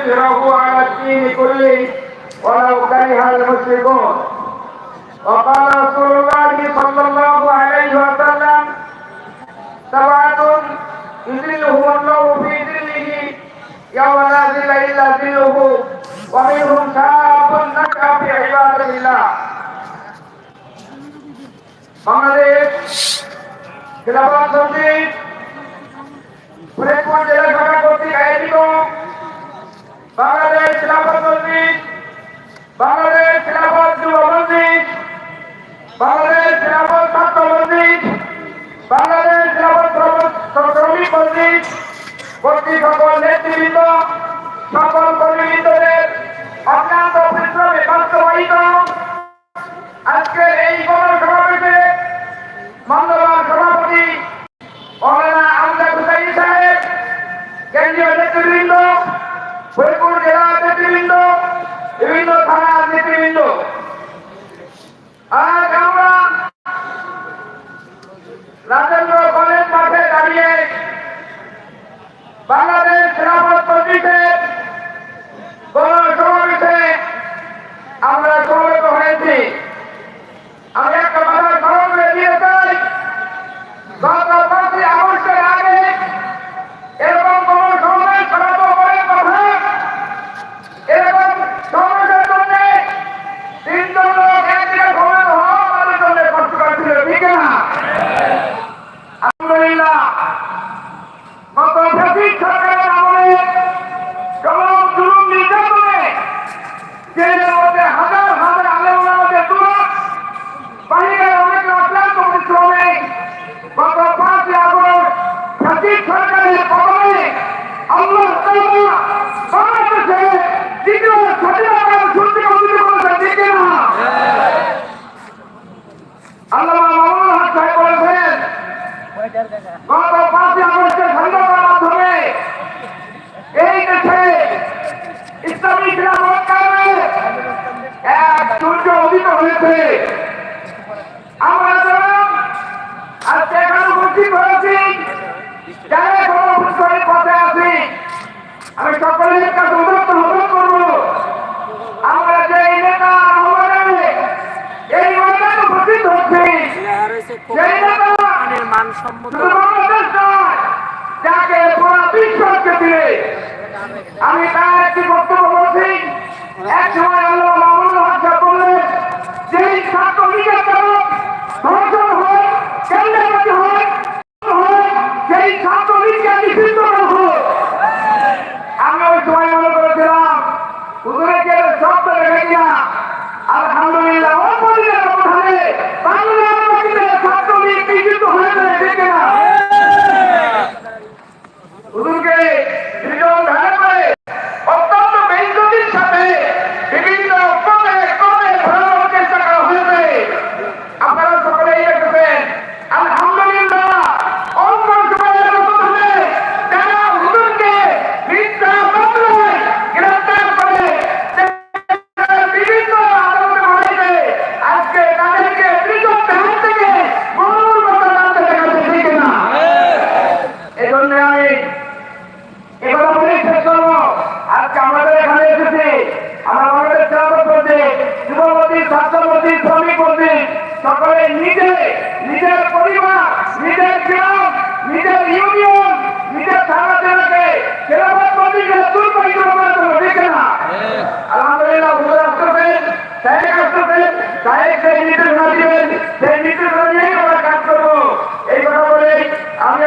ليظهره على الدين كله ولو كره المشركون وقال رسول الله صلى الله عليه وسلم سبعة يذلهم الله في ذله يوم لا ذل إلا ذله ومنهم شاب نشأ في عبادة الله বাংলাদেশ খেলাফত সমিতি ফরিদপুর জেলা শাখা কর্তৃক আয়োজিত বাংলাদেশ খেলাফত মসজিদ বাংলাদেশ খেলাফত যুব মসজিদ বাংলাদেশ খেলাফত ছাত্র মসজিদ বাংলাদেশ খেলাফত শ্রমিক মসজিদ কর্তৃক সকল নেতৃবৃন্দ, সকল কর্মীবৃন্দদের অক্লান্ত পরিশ্রমে বাস্তবায়িত আজকের এই গণসমাবেশে মান্যবান সভাপতি মৌলানা আমজাদ হুসাইন সাহেব কেন্দ্রীয় নেতৃবৃন্দ ফরিদপুর জেলার নেতৃবৃন্দ বিভিন্ন থানার নেতৃবৃন্দ আজ আমরা রাজেন্দ্র কলেজ মাঠে দাঁড়িয়ে বাংলাদেশ খেলাফত মসজিদের গণসমাবেশে আমরা সমবেত হয়েছি আমি একটা কথা স্মরণ করে দিয়ে চাই গত পাঁচই আগস্টের আগে এরকম কোন সমাবেশ করাবো বলে কথা এরকম সমাবেশের জন্য তিনজন লোক একদিকে সমাবেশ হওয়া আমাদের জন্য কষ্টকর ছিল ঠিক না আলহামদুলিল্লাহ গত ফ্যাসিস্ট সরকারের আমলে চরম জুলুম নির্যাতনে জেলের মধ্যে হাজার হাজার আলেম ওলামাদের দুরাক বাহিরের অনেক অক্লান্ত পরিশ্রমে গত পাঁচই আগস্ট জাতির সরকারের পতনে আল্লাহ তাআলা বাংলাদেশে দ্বিতীয় স্বাধীনতার সূর্য উদিত করেছেন ঠিক না আল্লাহ মামুন হক সাহেব বলেছেন গত পাঁচই আগস্টের স্বাধীনতার মাধ্যমে এই দেশে ইসলামী কায়েমে এক সূর্য উদিত হয়েছে আমরা যারা আজকে এখানে উপস্থিত হয়েছি যারা গণপুষ্করের পথে আছি আমি সকলের কাছে উন্নত অনুরোধ করব আমরা যে এই নেতা আহ্বানে এই ময়দানে উপস্থিত হচ্ছি মানের মানসম্মত যাকে পুরো বিশ্বকে দিয়ে আমি তার একটি বক্তব্য বলছি। এক সময় আল্লাহ মামুন হক সাহেব বললেন যেই ছাত্র নির্যাতন ধর্ষণ হয় কেন্দ্রবাদী হয় হয় সেই ছাত্র লীগকে নিষিদ্ধ করা হয় আমি ওই সময় মনে করেছিলাম হুজুরকে শব্দ রেখে দিয়া আলহামদুলিল্লাহ অল্প দিনের ব্যবধানে বাংলার মাটিতে ছাত্র লীগ নিষিদ্ধ হয়ে যায় ঠিক না হুজুরকে দুজন ধারে করে অত্যন্ত বেইজ্জতির সাথে বিভিন্ন পদে কমে ঘোরানোর চেষ্টা করা হয়েছে আপনারা সকলেই দেখেছেন আলহামদুলিল্লাহ অল্প সময়ের ব্যবধানে যারা হুজুরকে মিথ্যা মামলায় গ্রেফতার করে বিভিন্ন আদালতে বাড়িতে আজকে তাদেরকে পৃথক হাত থেকে মূল কথা জানতে দেখা যাচ্ছে ঠিক না এজন্য আমি এবার বলে শেষ করব। আজকে আমাদের এখানে আমরা নিজের পরিবার, নিজের গ্রাম, নিজের না আলহামদুলিল্লাহ আসতেছেন সাহেব আসতেছেন সাহেব সেই নির্দেশনা দিবেন, সেই আমি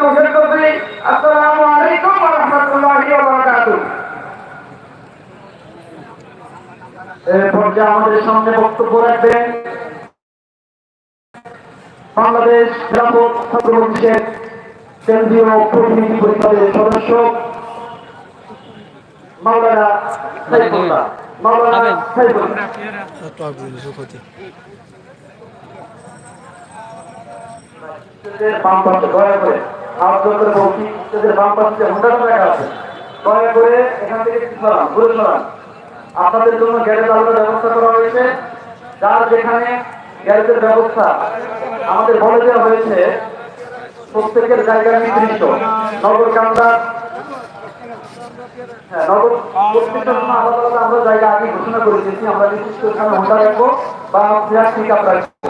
সংগঠনের করছি আসসালামু আলাইকুম ওয়া রাহমাতুল্লাহি ওয়া বারাকাতুহু। এই পর্যায়ে আমাদের সামনে বক্তব্য রাখবেন বাংলাদেশ খেলাফত ছাত্র কেন্দ্রীয় প্রতিনিধি পরিষদের সদস্য মাওলানা সাইফুল্লাহ। মাওলানা সাইফুল্লাহ। সরান আপনাদের জন্য গ্যারেজ আলাদা ব্যবস্থা করা হয়েছে। যার যেখানে গ্যারেজের ব্যবস্থা আমাদের বলে দেওয়া হয়েছে প্রত্যেকের জায়গা নির্দিষ্ট। নগর কান্দা হ্যাঁ, নগর আমরা জায়গা আগে ঘোষণা করে দিয়েছি। আমরা নির্দিষ্ট হোন্ডা রাখব বা প্লাস্টিক আপ রাখব।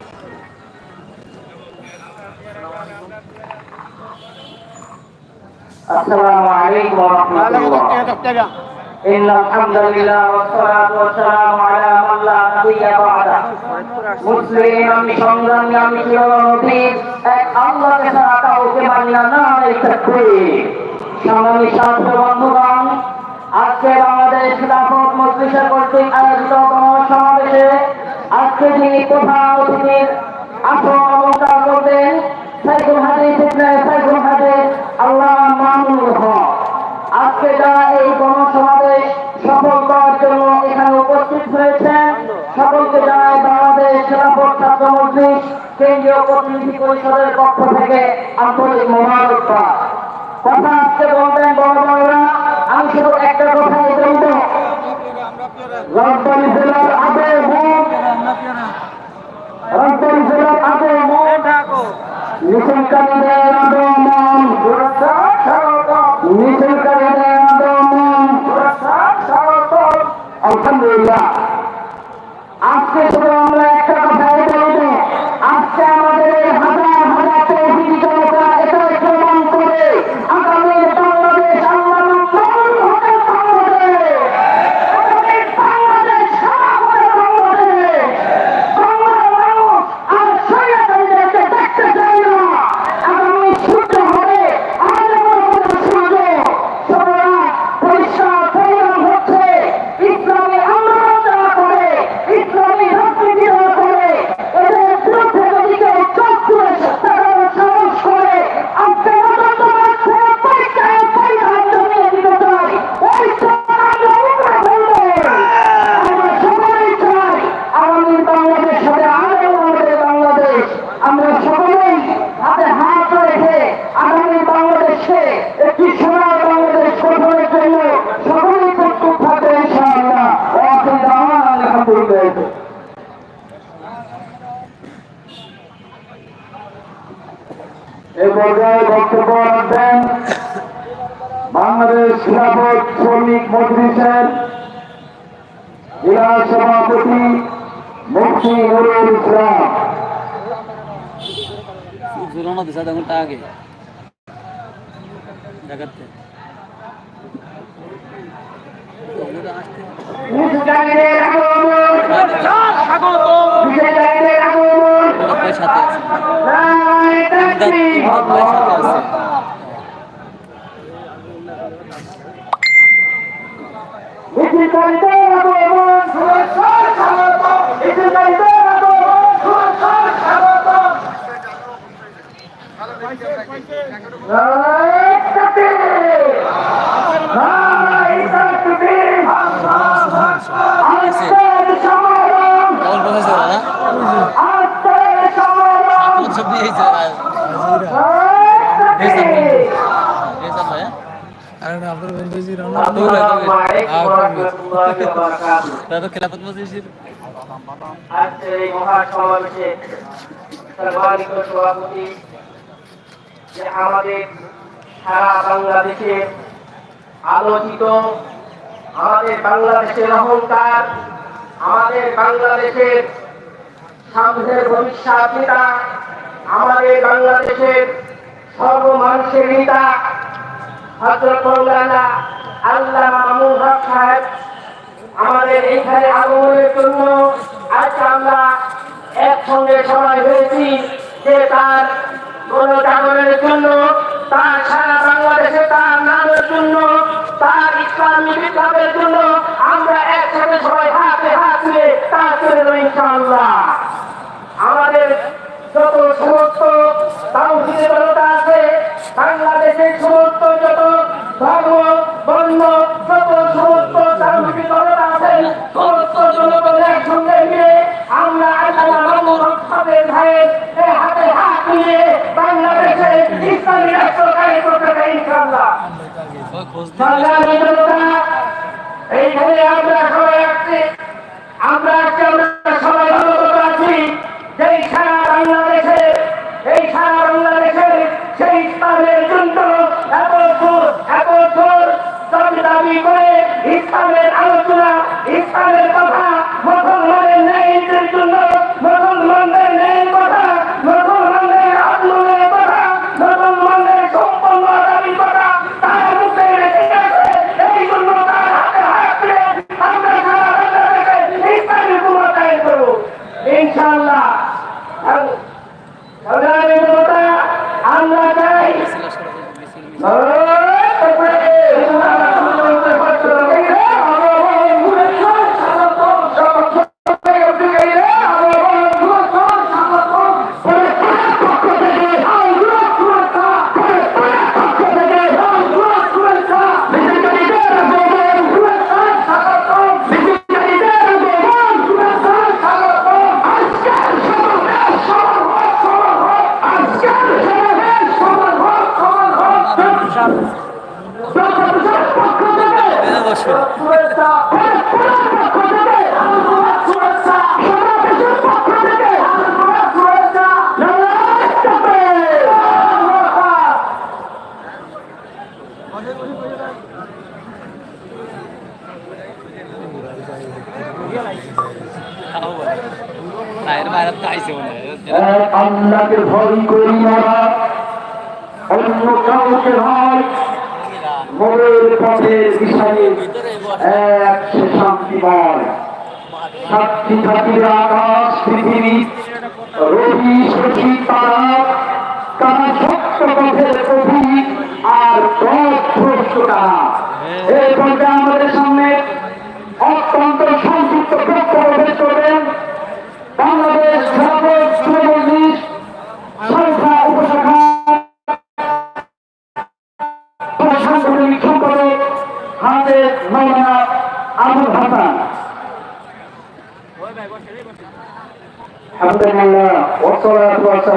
السلام عليكم ورحمة الله إن الحمد لله والصلاة والسلام على من لا نبي بعده মুসলিম আমি সংগ্রামী আমি চিরনবী এক আল্লাহকে ছাড়া কাউকে মানি না না এই তাকবীর সংগ্রামী ছাত্র বন্ধুগণ আজকে বাংলাদেশ খিলাফত মজলিসের কর্তৃক আয়োজিত সমাবেশে আজকে যিনি প্রধান অতিথির আসন অলঙ্কার করবেন সাইকুল হাদিস ইবনে সাইকুল হাদিস আজকে যারা এই গণসমাবেশ সফল করার জন্য এখানে উপস্থিত হয়েছেন সকলকে জানাই বাংলাদেশ খেলাফত ছাত্র কেন্দ্রীয় প্রতিনিধি পরিষদের পক্ষ থেকে আন্তরিক মোবারকবাদ। কথা আজকে বলবেন বড় আমি শুধু একটা কথাই বলব। রাজধানী জেলার আগে রাজধানী জেলার আগে মিছিলকারীদের আগমন মিছিলকারীদের আগমন আলহামদুলিল্লাহ আজকে শুধু আমরা একটা কথাই বলব আজকে আমাদের এই হাজার হাজার তৌহিদি জনতা এটাই প্রমাণ করে আগামী বাংলাদেশ আল্লাহ কবুল হবে বাংলাদেশ আগামী বাংলাদেশ সারা হবে বাংলাদেশ বাংলার মানুষ আর সৈন্যদেরকে দেখতে চাই না আগামী সূর্য হবে আমাদের মধ্যে সূর্য সবাই পরিষ্কার পরিণাম হচ্ছে ইসলামী আন্দোলন যারা করে ইসলামী রাজনীতি যারা করে এদের বিরুদ্ধে যদি কেউ চোখ তুলে তারা সাহস করে আজকে মদত রাখছে পরীক্ষায় পরিণাম জমিয়ে দিতে চাই ওই সমাজ আমরা বলব আমরা সবাই চাই আগামী বাংলাদেশ হবে আগামী আমাদের বাংলাদেশ আমরা সকলেই হাতে হাত রেখে আগামী বাংলাদেশকে একটি সোনার বাংলাদেশ গঠনের জন্য সকলেই প্রস্তুত থাকবে ইনশাআল্লাহ ওয়াকিল দাওয়ান আলহামদুলিল্লাহ এই পর্যায়ে বক্তব্য রাখবেন বাংলাদেশ খিলাফত শ্রমিক মজলিসের জেলা সভাপতি মুফতি নুরুল ইসলাম। ঝুলানো ঘণ্টা আগে। সাথে আছে। তাকবীর ভাই সাথে আছে মিছিলকারীদের আগমন আসসালামু আলাইকুম ওয়া রাহমাতুল্লাহি ওয়া খেলাফত মজলিসের আজকের এই মহাসমাবেশে সর্বাধিক সভাপতি যে আমাদের সারা বাংলাদেশে আলোচিত আমাদের বাংলাদেশের অহংকার আমাদের বাংলাদেশের সামনের ভবিষ্যৎ নেতা আমাদের বাংলাদেশের সর্বমানুষের নেতা হজরত মৌলানা আল্লাহ মামুন হক সাহেব, আমাদের এইখানে আগমনের জন্য আজকে আমরা একসঙ্গে সবাই হয়েছি যে তার গণজাগরণের জন্য, তার সারা বাংলাদেশে তার নামের জন্য, তার ইসলামী বিপ্লবের জন্য আমরা একসাথে সবাই হাতে হাত তুলে তার চলে যাব ইনশাআল্লাহ। আমাদের যত সমস্ত তাওহিদের জনতা আছে বাংলাদেশের সমস্ত যত ধর্ম বর্ণ যত সাহেব এই হাতে হাত মিলিয়ে বাংলাদেশে ইসলামী রাষ্ট্র কায়ে করতে চাই ইনশাআল্লাহ ওই খোঁজ দিন সংগ্রামী জনতা, এইখানে আমরা সবাই আসছি আমরা আজকে আমরা সবাই অবগত আছি। যে সারা বাংলাদেশে এই সারা বাংলাদেশে সেই ইসলামের জন্য এত দূর এত দূর দাবি করে ইসলামের আলোচনা, ইসলামের কথা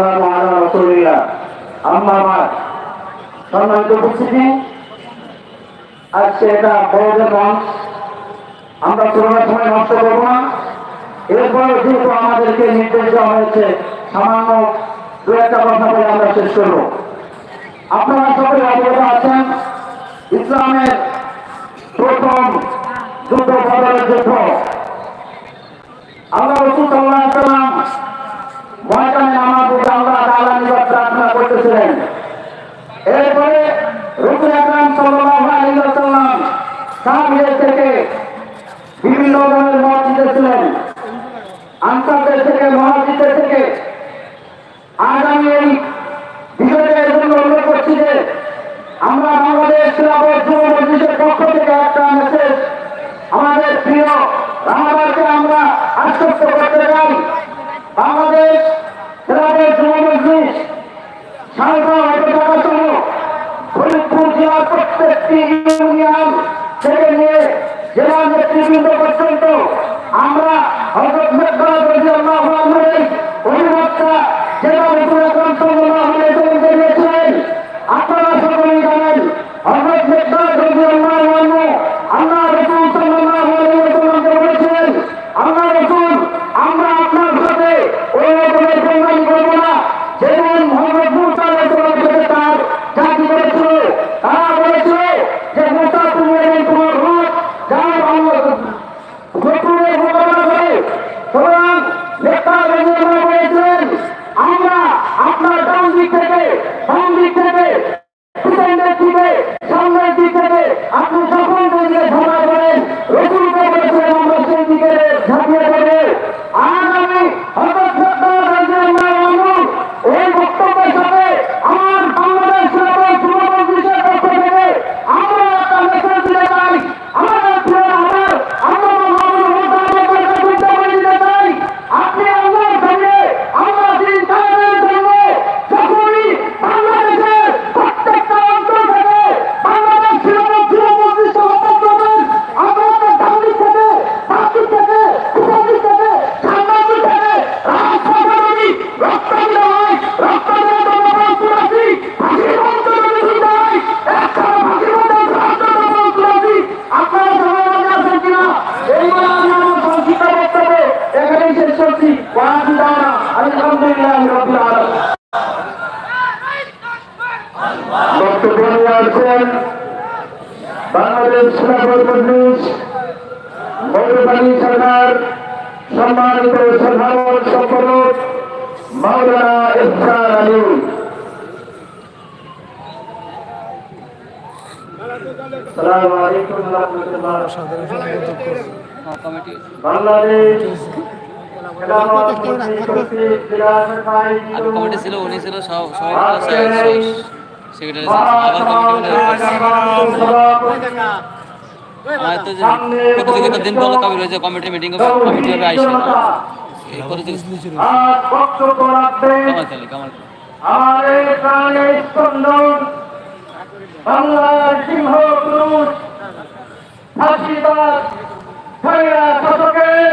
ওয়াসসালামু আলা রাসূলিল্লাহ। আম্মা বাদ। সম্মানিত উপস্থিতি, আজকে এটা বড়দের মঞ্চ। আমরা করোনার সময় নষ্ট করব না। এরপরে যেহেতু আমাদেরকে নির্দেশ দেওয়া হয়েছে। সামান্য দু একটা কথা বলে আমরা শেষ করব। আপনারা সকলে অবগত আছেন, ইসলামের প্রথম যুদ্ধ যুদ্ধ। আল্লাহ রসুল সাল্লাহ এরপরে রসুল আকরাম সাল্লাল্লাহু থেকে বিভিন্ন ধরনের মত দিতেছিলেন। আনসারদের থেকে মহাজিদের থেকে। আজ আমি এই করছি আমরা বাংলাদেশ মজলিসের পক্ষ থেকে একটা মেসেজ আমাদের প্রিয় রামাবারকে আমরা আশ্বস্ত করতে চাই বাংলাদেশ খেলাফত যুব মজলিস সাঁওতাল উপজেলা সহ ফরিদপুর জেলার প্রত্যেকটি ইউনিয়ন থেকে নিয়ে জেলা নেতৃবৃন্দ পর্যন্ত আমরা হজরত মেঘাল রবি আল্লাহ অভিবক্তা জেলা রসুল আকরাম সাল্লাল্লাহু আলাইহি ওয়াসাল্লাম আপনারা সকলেই জানেন, হজরত আল্লাহ এখানেই শেষ করছি আলহামদুলিল্লাহ রবিল আলম। বক্তব্য নিয়ে আসছেন বাংলাদেশ সম্মানিত সাধারণ সম্পাদক মাওলানা ইফতার আলী। বাংলাদেশ আগে কমিটি ছিল উনি ছিল সব সেক্রেটারি আমার তো যে প্রতিযোগিতার দিন বলো আইসে এই প্রাণের স্পন্দন বাংলার সিংহ পুরুষ ফাঁসিবাদ ছয়রা শতকের